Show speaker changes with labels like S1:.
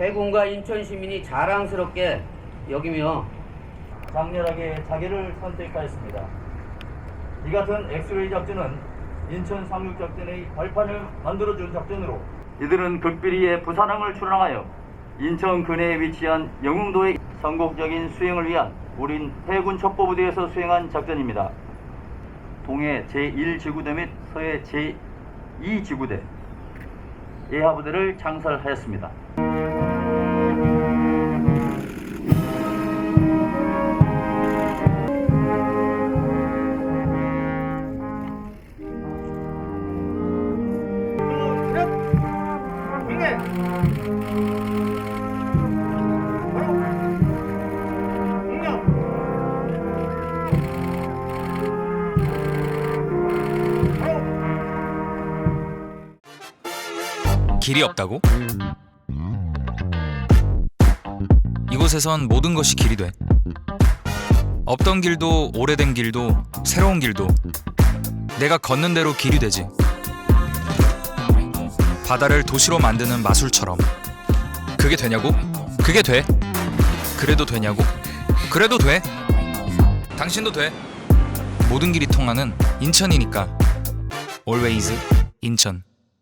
S1: 해군과 인천 시민이 자랑스럽게 여기며
S2: 장렬하게 자기를 선택하였습니다. 이 같은 엑스레이 작전은 인천 상륙 작전의 발판을 만들어준 작전으로 이들은 극비리의 부산항을 출항하여 인천 근해에 위치한 영흥도의 성공적인 수행을 위한 우린 해군 첩보부대에서 수행한 작전입니다. 동해 제1지구대 및 서해 제2지구대 예하부대를 창설하였습니다.
S3: 길이 없다고? 이곳에선 모든 것이 길이 돼. 없던 길도 오래된 길도 새로운 길도 내가 걷는 대로 길이 되지. 바다를 도시로 만드는 마술처럼. 그게 되냐고? 그게 돼. 그래도 되냐고? 그래도 돼. 당신도 돼. 모든 길이 통하는 인천이니까. Always 인천.